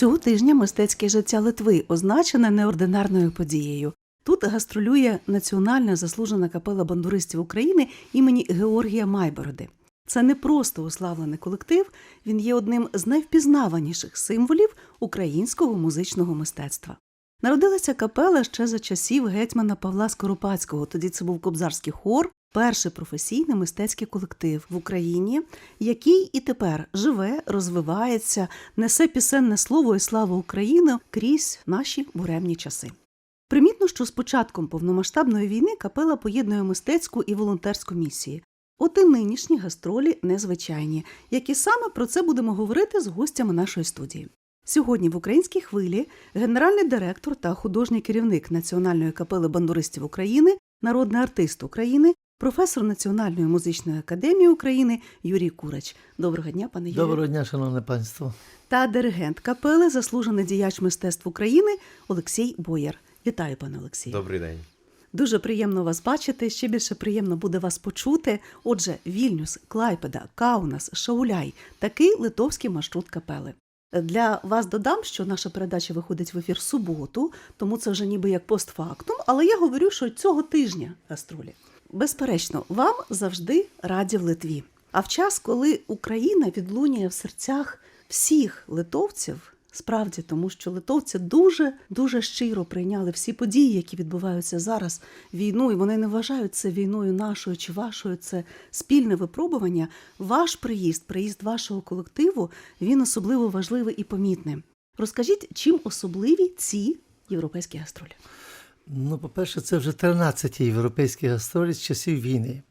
Цього тижня мистецьке життя Литви означене неординарною подією. Тут гастролює національна заслужена капела бандуристів України імені Георгія Майбороди. Це не просто уславлений колектив, він є одним з найвпізнаваніших символів українського музичного мистецтва. Народилася капела ще за часів гетьмана Павла Скоропадського. Тоді це був кобзарський хор, перший професійний мистецький колектив в Україні, який і тепер живе, розвивається, несе пісенне слово і славу України крізь наші буремні часи. Примітно, що з початком повномасштабної війни капела поєднує мистецьку і волонтерську місії. От і нинішні гастролі незвичайні, які саме про це будемо говорити з гостями нашої студії. Сьогодні в українській хвилі генеральний директор та художній керівник Національної капели бандуристів України, народний артист України, професор Національної музичної академії України Юрій Курач. Доброго дня, пане Юрію. Доброго дня, шановне панство. Та диригент капели, заслужений діяч мистецтв України Олексій Бояр. Вітаю, пане Олексію. Добрий день. Дуже приємно вас бачити. Ще більше приємно буде вас почути. Отже, Вільнюс, Клайпеда, Каунас, Шауляй такий литовський маршрут капели. Для вас додам, що наша передача виходить в ефір в суботу, тому це вже ніби як постфактум, але я говорю, що цього тижня гастролі. Безперечно, вам завжди раді в Литві. А в час, коли Україна відлунює в серцях всіх литовців, Справді, тому що литовці дуже дуже щиро прийняли всі події, які відбуваються зараз, війну, і вони не вважають це війною нашою чи вашою. Це спільне випробування. Ваш приїзд, приїзд вашого колективу, він особливо важливий і помітний. Розкажіть, чим особливі ці європейські гастролі? Ну, по-перше, це вже 13-ті європейські гастролі з часів війни.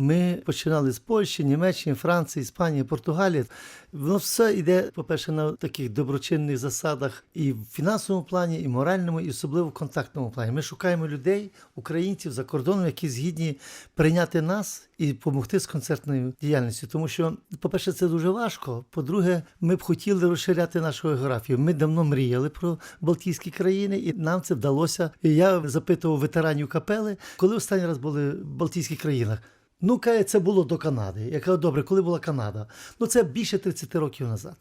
Ми починали з Польщі, Німеччини, Франції, Іспанії, Португалії. Воно все йде, по-перше, на таких доброчинних засадах і в фінансовому плані, і моральному, і особливо в контактному плані. Ми шукаємо людей, українців за кордоном, які згідні прийняти нас і допомогти з концертною діяльністю. Тому що, по-перше, це дуже важко. По-друге, ми б хотіли розширяти нашу географію. Ми давно мріяли про Балтійські країни, і нам це вдалося. Я запитував ветеранів капели, коли останній раз були в Балтійських країнах. Ну, каже, це було до Канади. Я кажу, добре, коли була Канада? Ну, це більше 30 років назад.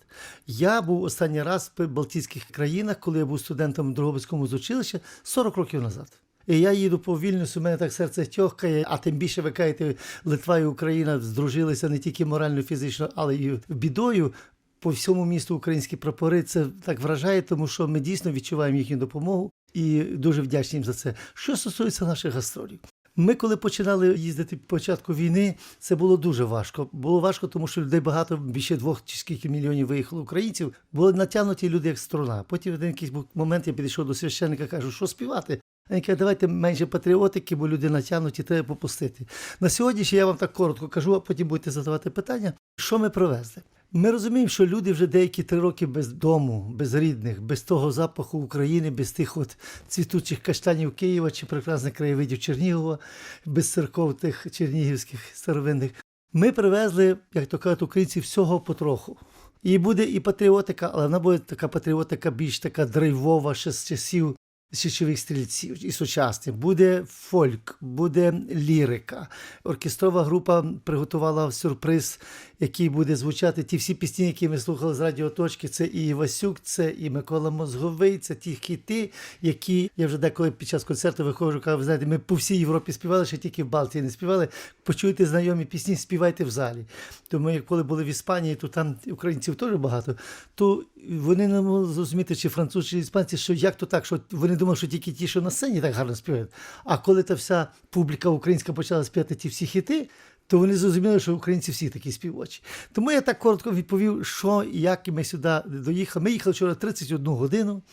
Я був останній раз в Балтійських країнах, коли я був студентом Дрогобицькому з училища 40 років назад. І я їду по Вільнюсу, у мене так серце тьохкає, а тим більше ви кажете, Литва і Україна здружилися не тільки морально, фізично, але й бідою. По всьому місту українські прапори це так вражає, тому що ми дійсно відчуваємо їхню допомогу і дуже вдячні їм за це. Що стосується наших гастролів, ми, коли починали їздити початку війни, це було дуже важко. Було важко, тому що людей багато, більше двох чи скільки мільйонів виїхало українців. Були натягнуті люди як струна. Потім один якийсь момент я підійшов до священника, кажу, що співати. Він каже, давайте менше патріотики, бо люди натягнуті, треба попустити. На сьогоднішній я вам так коротко кажу, а потім будете задавати питання, що ми привезли. Ми розуміємо, що люди вже деякі три роки без дому, без рідних, без того запаху України, без тих от цвітучих каштанів Києва чи прекрасних краєвидів Чернігова, без церков тих чернігівських старовинних. Ми привезли, як то кажуть, українці всього потроху. І буде і патріотика, але вона буде така патріотика більш така драйвова, ще з часів січових стрільців і сучасних. Буде фольк, буде лірика. Оркестрова група приготувала сюрприз, який буде звучати. Ті всі пісні, які ми слухали з радіоточки. Це і Івасюк, це і Микола Мозговий, це ті хіти, які я вже деколи під час концерту виходжу, кажу, ви знаєте, ми по всій Європі співали, ще тільки в Балтії не співали. Почуйте знайомі пісні, співайте в залі. Тому як коли були в Іспанії, то там українців теж багато, то вони не могли зрозуміти, чи французи, чи іспанці, що як то так, що вони думали, що тільки ті, що на сцені так гарно співають. А коли та вся публіка українська почала співати ті всі хіти, то вони зрозуміли, що українці всі такі співочі. Тому я так коротко відповів, що і як ми сюди доїхали. Ми їхали вчора 31 годину.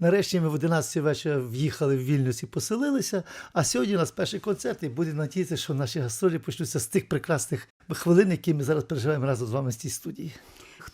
Нарешті ми в 11 вечора в'їхали в Вільнюс і поселилися. А сьогодні у нас перший концерт, і буде надіятися, що наші гастролі почнуться з тих прекрасних хвилин, які ми зараз переживаємо разом з вами в цій студії.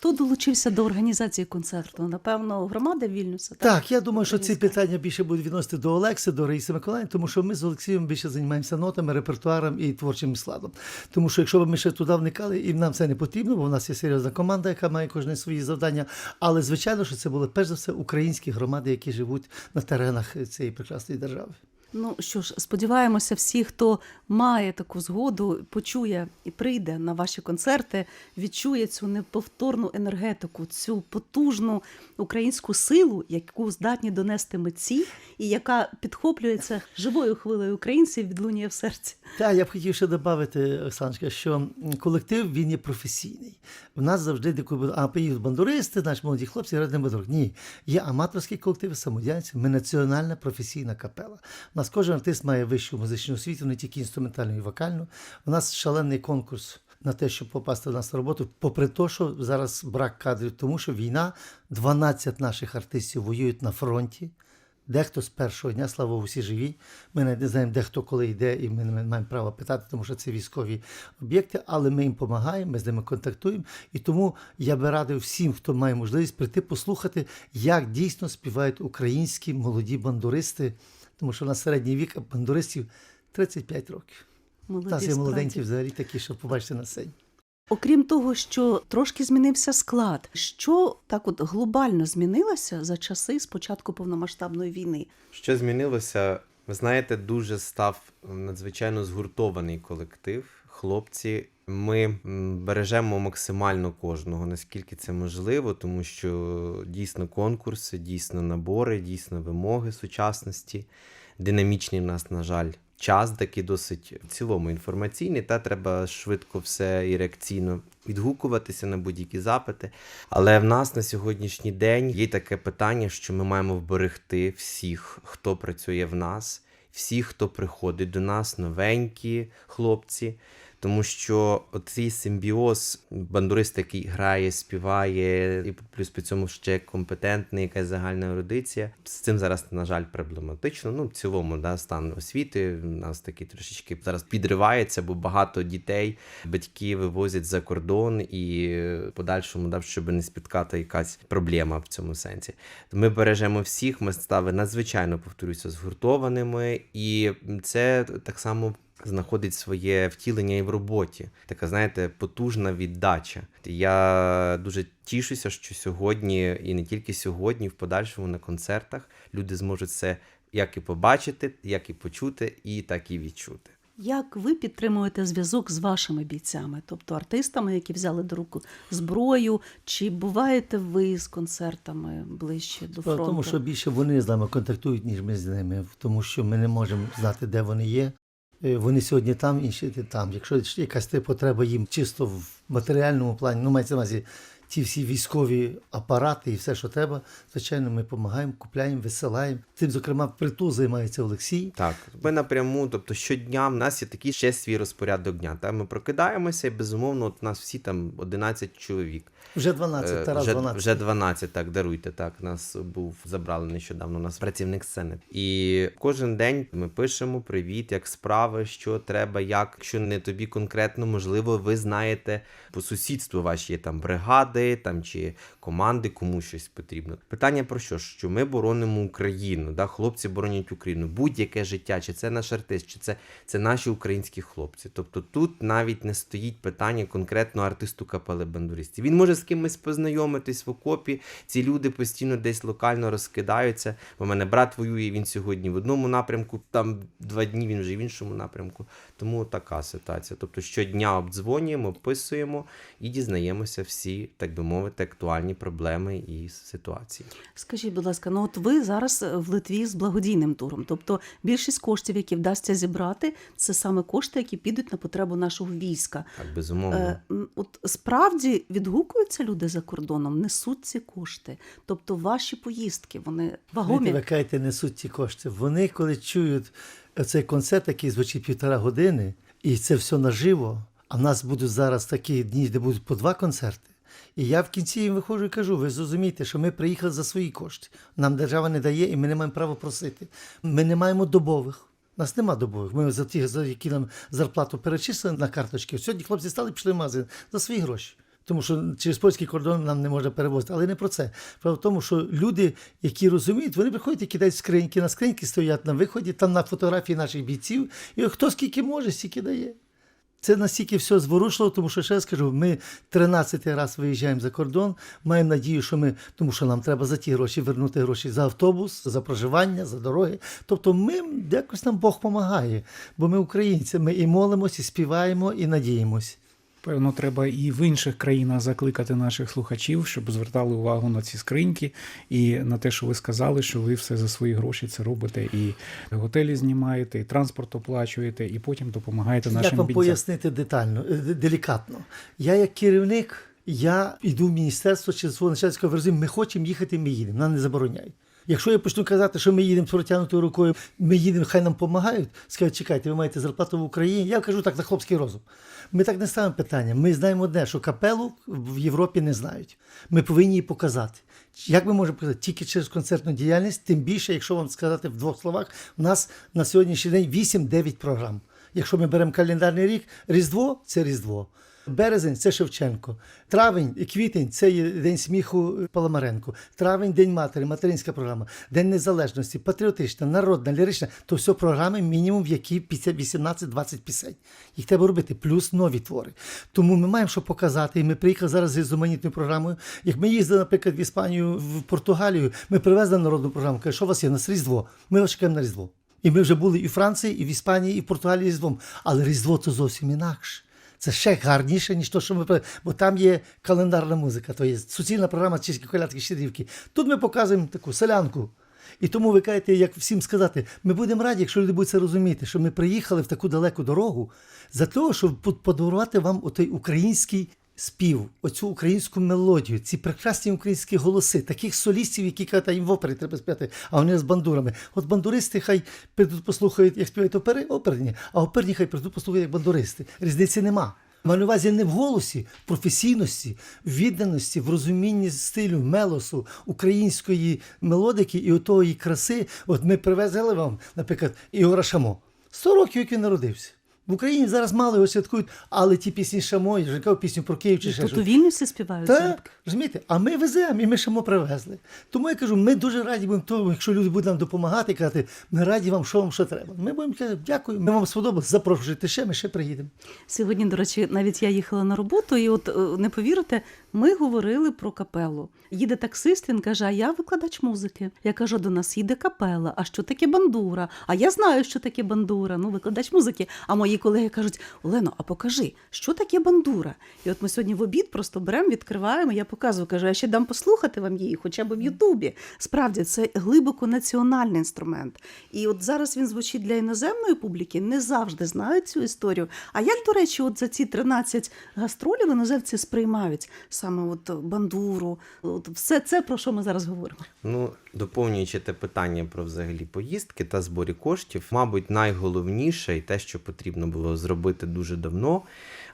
Хто долучився до організації концерту? Напевно, громада Вільнюса. Так, я думаю, що ці питання більше будуть відносити до Олекси, до Раїси Миколаївни, тому що ми з Олексієм більше займаємося нотами, репертуаром і творчим складом. Тому що якщо б ми ще туди вникали, і нам це не потрібно, бо в нас є серйозна команда, яка має кожне свої завдання. Але звичайно, що це були перш за все українські громади, які живуть на теренах цієї прекрасної держави. Ну що ж, сподіваємося, всі, хто має таку згоду, почує і прийде на ваші концерти, відчує цю неповторну енергетику, цю потужну українську силу, яку здатні донести митці, і яка підхоплюється живою хвилею українців, відлунює в серці. Так, я б хотів ще додати, Оксаночка, що колектив він є професійний. В нас завжди деколи, а поїдуть бандуристи, наші молоді хлопці грають на. Ні, є аматорський колектив, самодіяльці, ми національна професійна капела. У нас кожен артист має вищу музичну освіту, не тільки інструментальну і вокальну. У нас шалений конкурс. На те, щоб попасти до нас на роботу, попри те, що зараз брак кадрів, тому що війна, 12 наших артистів воюють на фронті. Дехто з першого дня, слава всі живі. Ми не знаємо, де хто коли йде, і ми не маємо права питати, тому що це військові об'єкти, але ми їм допомагаємо, ми з ними контактуємо. І тому я би радив всім, хто має можливість прийти послухати, як дійсно співають українські молоді бандуристи, тому що на середній вік бандуристів 35 років. Молоді нас є молоденькі взагалі такі, що побачите на сцені. Окрім того, що трошки змінився склад, що так от глобально змінилося за часи спочатку повномасштабної війни? Що змінилося? Ви знаєте, дуже став надзвичайно згуртований колектив. Хлопці, ми бережемо максимально кожного, наскільки це можливо, тому що дійсно конкурси, дійсно набори, дійсно вимоги сучасності. Динамічний в нас, на жаль, час такий досить в цілому інформаційний, та треба швидко все і реакційно відгукуватися на будь-які запити. Але в нас на сьогоднішній день є таке питання, що ми маємо вберегти всіх, хто працює в нас, всіх, хто приходить до нас, новенькі хлопці. Тому що цей симбіоз, бандурист, який грає, співає, і плюс при цьому ще компетентний, якась загальна ерудиція. З цим зараз, на жаль, проблематично. Ну, в цілому, да, стан освіти у нас такий трошечки зараз підривається, бо багато дітей батьки вивозять за кордон і в подальшому, да, щоб не спіткати якась проблема в цьому сенсі. Ми бережемо всіх, ми стали надзвичайно повторюся, згуртованими, і це так само знаходить своє втілення і в роботі. Така, знаєте, потужна віддача. Я дуже тішуся, що сьогодні, і не тільки сьогодні, в подальшому на концертах люди зможуть це як і побачити, як і почути, і так і відчути. Як ви підтримуєте зв'язок з вашими бійцями, тобто артистами, які взяли до рук зброю, чи буваєте ви з концертами ближче до фронту? тому, що більше вони з нами контактують, ніж ми з ними, тому що ми не можемо знати, де вони є. Е, Вони сьогодні там, інші там. Якщо якась потреба їм чисто в матеріальному плані, ну мається на увазі ті всі військові апарати і все, що треба, звичайно, ми допомагаємо, купляємо, висилаємо. Тим, зокрема, притул займається Олексій. Так, ми напряму, тобто щодня в нас є такий ще свій розпорядок дня. Та ми прокидаємо,ся і безумовно, от у нас всі там 11 чоловік. Вже 12, Е, Тарас вже, 12. вже 12, так, даруйте. Так, нас був забрали нещодавно. Нас працівник сцени. І кожен день ми пишемо привіт, як справи, що треба, як. Якщо не тобі конкретно, можливо, ви знаєте по сусідству ваші є там бригади, там чи команди, кому щось потрібно. Питання про що? Що ми боронимо Україну, да? хлопці боронять Україну. Будь-яке життя, чи це наш артист, чи це, це наші українські хлопці. Тобто тут навіть не стоїть питання конкретно артисту капели бандуристів. Він може з кимось познайомитись в окопі. Ці люди постійно десь локально розкидаються. У мене брат воює, він сьогодні в одному напрямку, там два дні він вже в іншому напрямку. Тому така ситуація. Тобто щодня обдзвонюємо, описуємо і дізнаємося всі, так би мовити, актуальні проблеми і ситуації. Скажіть, будь ласка, ну от ви зараз в Литві з благодійним туром. Тобто більшість коштів, які вдасться зібрати, це саме кошти, які підуть на потребу нашого війська. Так, безумовно. Е, от справді відгукуються люди за кордоном, несуть ці кошти. Тобто ваші поїздки, вони вагомі. ви кажете, несуть ті кошти. Вони, коли чують цей концерт, який звучить півтора години, і це все наживо, а в нас будуть зараз такі дні, де будуть по два концерти. І я в кінці їм виходжу і кажу: ви зрозумієте, що ми приїхали за свої кошти. Нам держава не дає, і ми не маємо права просити. Ми не маємо добових. Нас нема добових. Ми за ті, за які нам зарплату перечислили на карточки. Сьогодні хлопці стали пішли в магазин за свої гроші. Тому що через польський кордон нам не можна перевозити. Але не про це. В тому, що люди, які розуміють, вони приходять і кидають скриньки. На скриньки стоять на виході, там на фотографії наших бійців. І хто скільки може, стільки дає. Це настільки все зворушливо, тому що ще раз кажу, ми 13 раз виїжджаємо за кордон, маємо надію, що ми, тому що нам треба за ті гроші вернути гроші за автобус, за проживання, за дороги. Тобто ми якось нам Бог допомагає, бо ми українці, ми і молимось, і співаємо, і надіємось. Певно, треба і в інших країнах закликати наших слухачів, щоб звертали увагу на ці скриньки і на те, що ви сказали, що ви все за свої гроші це робите, і готелі знімаєте, і транспорт оплачуєте, і потім допомагаєте Як нашим вам бійцям. пояснити детально, е, делікатно? Я як керівник, я йду в міністерство чи свого начальського верзу, ми хочемо їхати, ми їдемо, нам не забороняють. Якщо я почну казати, що ми їдемо з протягнутою рукою, ми їдемо, хай нам допомагають, скажуть, чекайте, ви маєте зарплату в Україні. Я кажу так на хлопський розум. Ми так не ставимо питання. Ми знаємо одне, що капелу в Європі не знають. Ми повинні її показати. Як ми можемо показати? Тільки через концертну діяльність, тим більше, якщо вам сказати в двох словах, у нас на сьогоднішній день 8-9 програм. Якщо ми беремо календарний рік, Різдво це Різдво. Березень це Шевченко. Травень і квітень це День сміху Паламаренко. Травень День матері, материнська програма, День Незалежності, патріотична, народна, лірична. То все програми, мінімум, в які 18-20 пісень. Їх треба робити, плюс нові твори. Тому ми маємо що показати. І ми приїхали зараз з різноманітною програмою. Як ми їздили, наприклад, в Іспанію, в Португалію, ми привезли народну програму. Каже, що у вас є? У нас Різдво. Ми вас чекаємо на Різдво. І ми вже були і в Франції, і в Іспанії, і в Португалії Різдвом. Але Різдво це зовсім інакше. Це ще гарніше, ніж то, що ми бо там є календарна музика, то є суцільна програма чеські колядки щедрівки. Тут ми показуємо таку селянку. І тому ви кажете, як всім сказати, ми будемо раді, якщо люди будуть це розуміти, що ми приїхали в таку далеку дорогу за того, щоб подарувати вам отой український спів, оцю українську мелодію, ці прекрасні українські голоси, таких солістів, які кажуть, «А їм в опері треба співати, а вони з бандурами. От бандуристи хай прийдуть послухають, як співають опери, оперні, а оперні хай прийдуть послухають, як бандуристи. Різниці нема. Маю на увазі не в голосі, в професійності, в відданості, в розумінні стилю, мелосу, української мелодики і отої краси. От ми привезли вам, наприклад, Ігора Шамо. 100 років, як він народився. В Україні зараз мало його святкують, але ті пісні Шамо, я вже казав пісню про Київ чи ще Тут у Вільнюсі співають. Так, розумієте? А ми веземо, і ми Шамо привезли. Тому я кажу, ми дуже раді будемо тому, якщо люди будуть нам допомагати, казати, ми раді вам, що вам що треба. Ми будемо казати, дякую, ми вам сподобалось, запрошуйте ще, ми ще приїдемо. Сьогодні, до речі, навіть я їхала на роботу, і от е, не повірите, ми говорили про капелу. Їде таксист, він каже: А я викладач музики. Я кажу, до нас їде капела. А що таке бандура? А я знаю, що таке бандура. Ну, викладач музики. А мої колеги кажуть: Олено, а покажи, що таке бандура? І от ми сьогодні в обід просто беремо, відкриваємо. Я показую, кажу, я ще дам послухати вам її, хоча б в Ютубі. Справді, це глибоко національний інструмент. І от зараз він звучить для іноземної публіки, не завжди знають цю історію. А як, до речі, от за ці 13 гастролів іноземці сприймають саме от бандуру, от все це, про що ми зараз говоримо? Ну, доповнюючи те питання про взагалі поїздки та зборі коштів, мабуть, найголовніше і те, що потрібно було зробити дуже давно,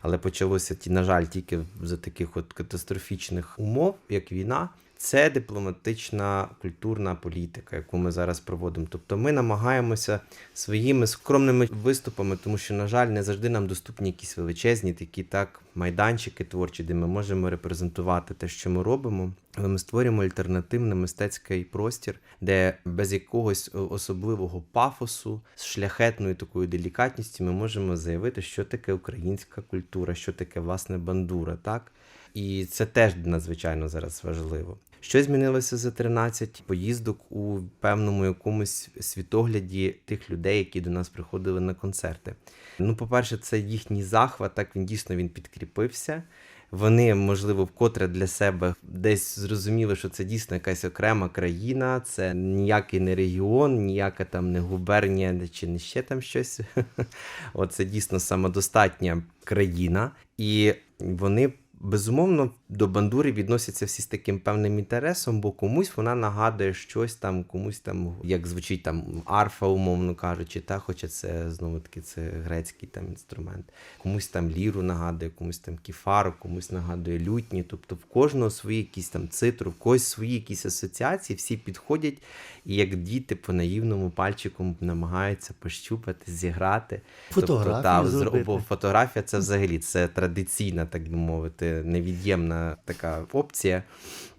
але почалося на жаль, тільки за таких от катастрофічних умов, як війна. Це дипломатична культурна політика, яку ми зараз проводимо. Тобто ми намагаємося своїми скромними виступами, тому що, на жаль, не завжди нам доступні якісь величезні такі так майданчики творчі, де ми можемо репрезентувати те, що ми робимо. Але ми створюємо альтернативний мистецький простір, де без якогось особливого пафосу, з шляхетною такою делікатністю ми можемо заявити, що таке українська культура, що таке власне бандура, так? І це теж надзвичайно зараз важливо. Що змінилося за 13 поїздок у певному якомусь світогляді тих людей, які до нас приходили на концерти? Ну, по-перше, це їхній захват, так він дійсно він підкріпився. Вони, можливо, вкотре для себе десь зрозуміли, що це дійсно якась окрема країна, це ніякий не регіон, ніяка там не губернія чи не ще там щось. От це дійсно самодостатня країна, і вони. Безумовно, до бандури відносяться всі з таким певним інтересом, бо комусь вона нагадує щось там, комусь там, як звучить там арфа, умовно кажучи, та, хоча це знову таки це грецький там інструмент. Комусь там ліру нагадує, комусь там кіфару, комусь нагадує лютні. Тобто в кожного свої якісь там цитру, в когось свої якісь асоціації, всі підходять і як діти по наївному пальчиком намагаються пощупати, зіграти. Фотографію тобто, та, зробити. бо фотографія це взагалі це традиційна, так би мовити, невід'ємна така опція.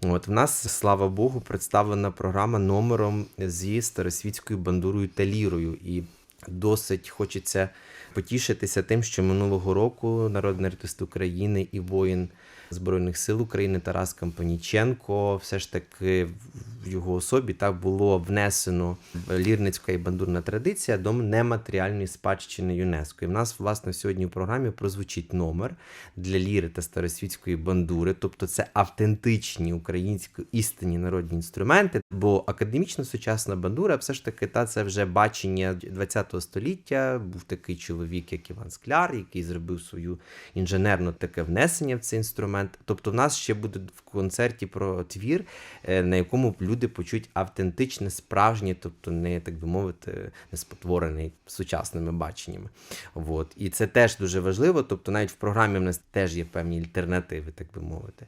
От в нас, слава Богу, представлена програма номером зі старосвітською бандурою та лірою. І досить хочеться потішитися тим, що минулого року народний артист України і воїн Збройних сил України Тарас Кампаніченко все ж таки в його особі так було внесено лірницька і бандурна традиція до нематеріальної спадщини ЮНЕСКО. І в нас, власне, сьогодні в програмі прозвучить номер для ліри та старосвітської бандури, тобто це автентичні українські істинні народні інструменти. Бо академічна сучасна бандура, все ж таки, та це вже бачення ХХ століття. Був такий чоловік, як Іван Скляр, який зробив свою інженерно таке внесення в цей інструмент. Тобто, в нас ще буде в концерті про твір, е, на якому люди почують автентичне, справжнє, тобто не так би мовити, не спотворений сучасними баченнями. От. І це теж дуже важливо. Тобто, навіть в програмі в нас теж є певні альтернативи, так би мовити.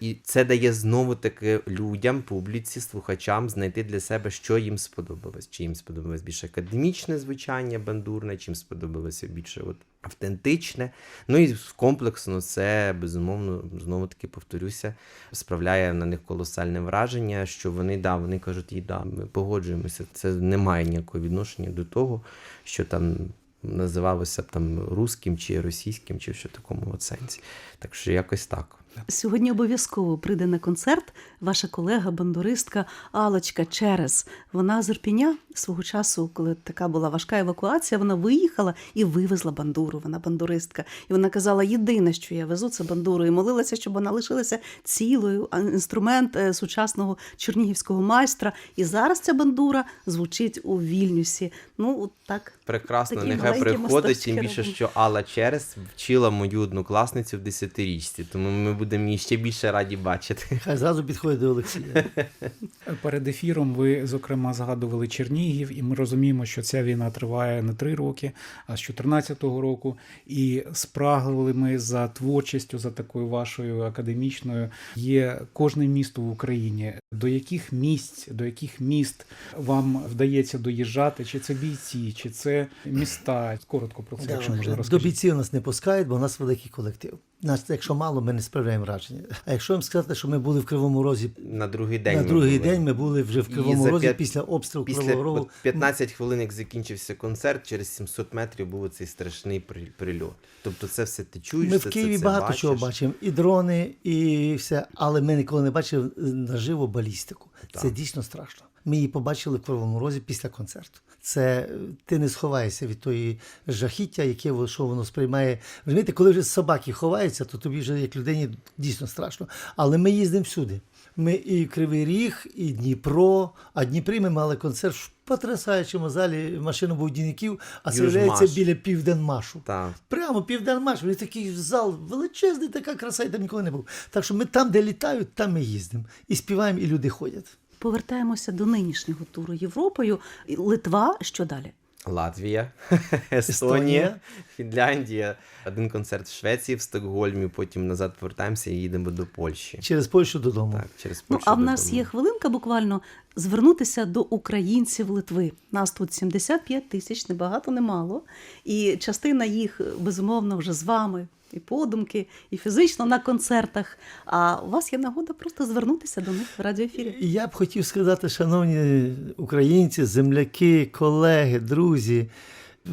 І це дає знову таки людям, публіці, слухачам знайти для себе, що їм сподобалось. Чи їм сподобалось більше академічне звучання бандурне, чи їм сподобалося більше от автентичне. Ну і комплексно це безумовно знову таки повторюся, справляє на них колосальне враження, що вони да, вони кажуть, і да, ми погоджуємося. Це не має ніякого відношення до того, що там. Називалося б там русським чи російським, чи що такому от сенсі. Так що якось так. Сьогодні обов'язково прийде на концерт ваша колега, бандуристка Алочка Через. Вона з Ірпіня свого часу, коли така була важка евакуація, вона виїхала і вивезла бандуру. Вона бандуристка. І вона казала: єдине, що я везу, це бандуру. І молилася, щоб вона лишилася цілою. Інструмент е, сучасного чернігівського майстра. І зараз ця бандура звучить у Вільнюсі. Ну, так. Прекрасно, Такі нехай приходить, тим більше, що Алла Через вчила мою однокласницю в десятирічці, тому ми будемо її ще більше раді бачити. Хай зразу підходить до Олексія. Перед ефіром ви, зокрема, згадували Чернігів, і ми розуміємо, що ця війна триває не три роки, а з 2014 року. І спрагли ми за творчістю, за такою вашою академічною. Є кожне місто в Україні. До яких місць, до яких міст вам вдається доїжджати? Чи це бійці, чи це міста? Коротко про це, якщо можна До бійців нас не пускають, бо у нас великий колектив. Нас, якщо мало, ми не справляємо враження. А якщо вам сказати, що ми були в Кривому Розі На другий день. на ми другий були. день, ми були вже в Кривому Розі п'ят- після обстрілу Після Кривого Рогу. 15 хвилин, як закінчився концерт, через 700 метрів був цей страшний при- прильот. Тобто це все ти чуєш, Ми це, в Києві це, це багато бачиш. чого бачимо. І дрони, і все. Але ми ніколи не бачили наживо балістику. Це дійсно страшно. Ми її побачили в Кривому Розі після концерту. Це е, ти не сховаєшся від тої жахіття, яке що воно сприймає. Розумієте, коли вже собаки ховаються, то тобі вже як людині дійсно страшно. Але ми їздимо всюди. Ми і Кривий Ріг, і Дніпро. А Дніпрі ми мали концерт в потрясаючому залі. Машина був Дініків, а це біля Південмашу. Так. Прямо південмаш, він такий зал величезний, така краса, я там ніколи не був. Так що ми там, де літають, там ми їздимо. І співаємо, і люди ходять. Повертаємося до нинішнього туру Європою. Литва, що далі? Латвія, Естонія, Естонія. Фінляндія, один концерт в Швеції, в Стокгольмі, потім назад повертаємося і їдемо до Польщі. Через Польщу додому. Так, через Ну, а в нас додому. є хвилинка буквально звернутися до українців Литви. Нас тут 75 тисяч, не багато, не. І частина їх, безумовно, вже з вами. І подумки, і фізично на концертах. А у вас є нагода просто звернутися до них в радіоефірі. Я б хотів сказати, шановні українці, земляки, колеги, друзі,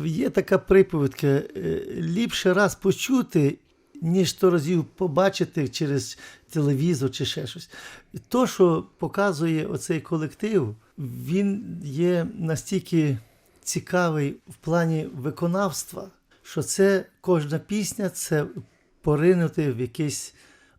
є така приповідка: е, ліпше раз почути, ніж сто разів побачити через телевізор чи ще щось. То, що показує оцей колектив, він є настільки цікавий в плані виконавства, що це кожна пісня це поринути в якісь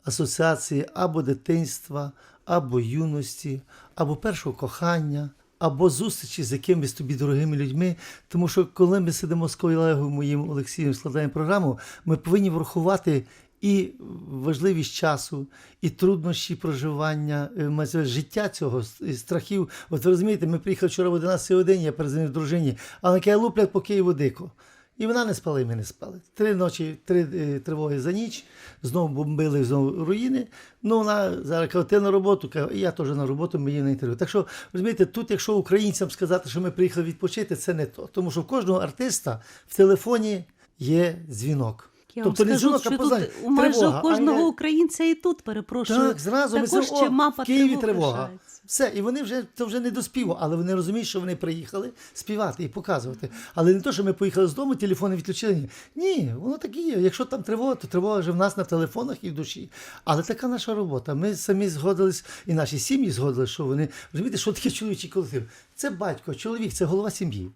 асоціації або дитинства, або юності, або першого кохання, або зустрічі з якимись тобі дорогими людьми. Тому що коли ми сидимо з колегою моїм Олексієм, складаємо програму, ми повинні врахувати. І важливість часу, і труднощі проживання, е, життя цього, і страхів. От ви розумієте, ми приїхали вчора в 11 годині, я перезвонив дружині, а вона каже, луплять по Києву дико. І вона не спала, і ми не спали. Три ночі, три е, тривоги за ніч, знову бомбили, знову руїни. Ну, вона зараз каже, ти на роботу, каже, і я теж на роботу, ми їдемо на інтерв'ю. Так що, розумієте, тут, якщо українцям сказати, що ми приїхали відпочити, це не то. Тому що в кожного артиста в телефоні є дзвінок. Я вам тобто не скажу, що познання. тут у майже Тривога, у кожного я- українця і тут перепрошую. так, зразу також це, ще о, мапа в Києві тривог тривога. лишається. Все, і вони вже це вже не до співу, але вони розуміють, що вони приїхали співати і показувати. Але не то, що ми поїхали з дому, телефони відключили. Ні, Ні, воно так і є. Якщо там тривога, то тривога вже в нас на телефонах і в душі. Але така наша робота. Ми самі згодились, і наші сім'ї згодились, що вони розумієте, що таке чоловічий колектив. Це батько, чоловік, це голова сім'ї.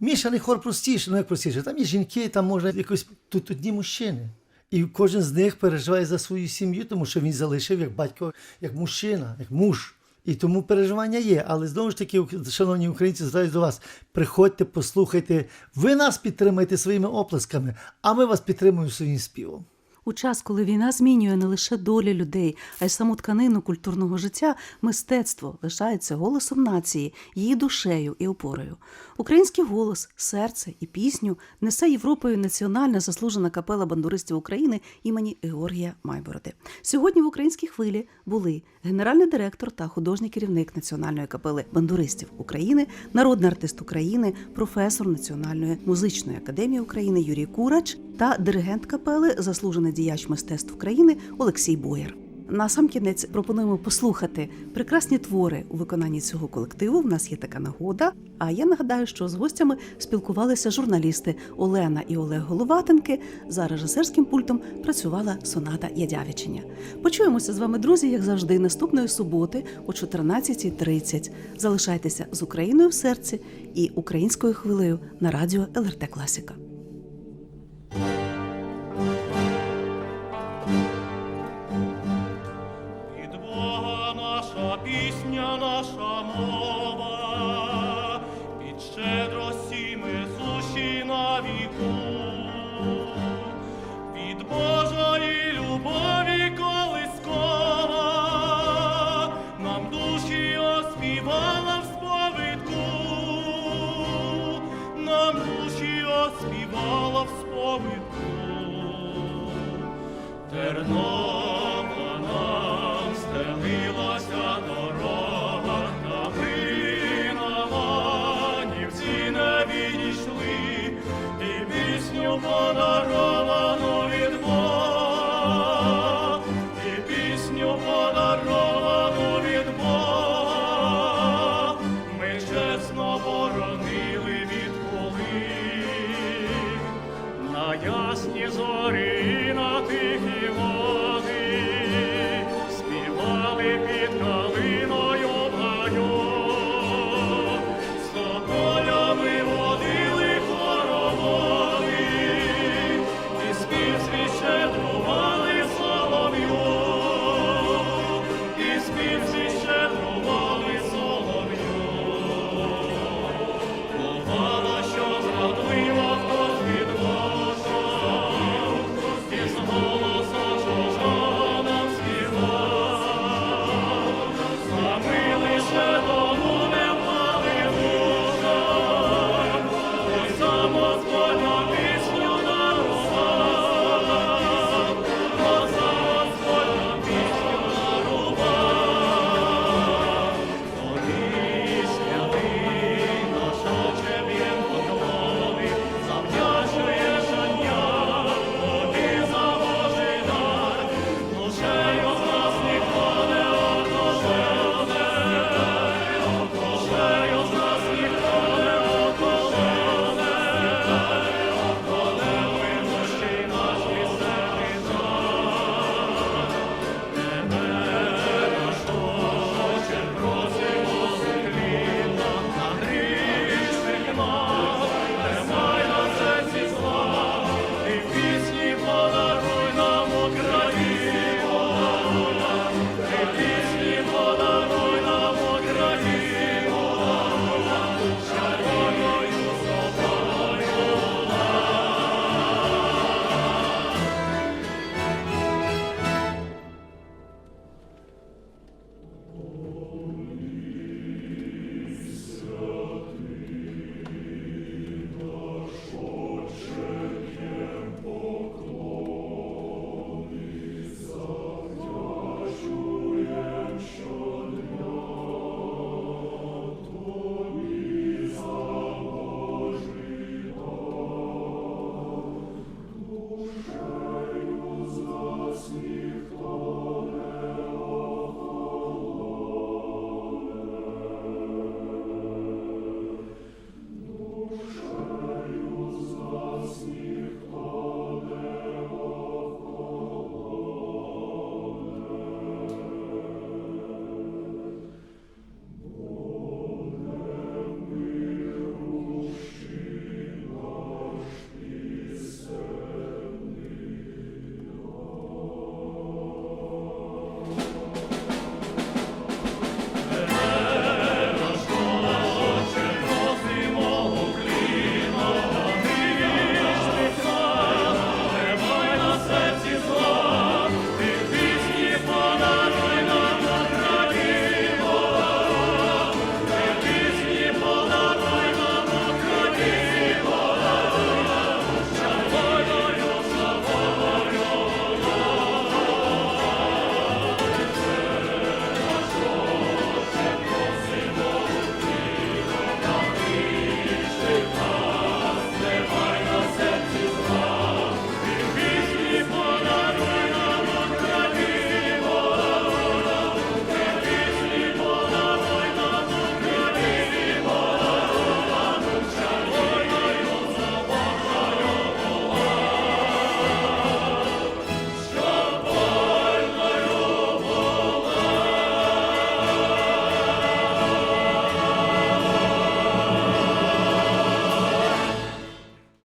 Мішаний хор простіше, ну як простіше. Там є жінки, там можна якось тут одні мужчини. І кожен з них переживає за свою сім'ю, тому що він залишив як батько, як мужчина, як муж. І тому переживання є. Але знову ж таки, шановні українці, звертаюся до вас. Приходьте, послухайте. Ви нас підтримаєте своїми оплесками, а ми вас підтримуємо своїм співом. У час, коли війна змінює не лише долі людей, а й саму тканину культурного життя, мистецтво лишається голосом нації, її душею і опорою. Український голос, серце і пісню несе Європою національна заслужена капела бандуристів України імені Георгія Майбороди. Сьогодні в українській хвилі були генеральний директор та художній керівник Національної капели бандуристів України, народний артист України, професор Національної музичної академії України Юрій Курач та диригент капели, заслужений діяч мистецтв України Олексій Боєр. На сам кінець пропонуємо послухати прекрасні твори у виконанні цього колективу. В нас є така нагода. А я нагадаю, що з гостями спілкувалися журналісти Олена і Олег Головатенки. За режисерським пультом працювала Соната Ядявічення. Почуємося з вами, друзі, як завжди, наступної суботи о 14.30. Залишайтеся з Україною в серці і українською хвилею на радіо ЛРТ Класіка. Пісня, наша мова,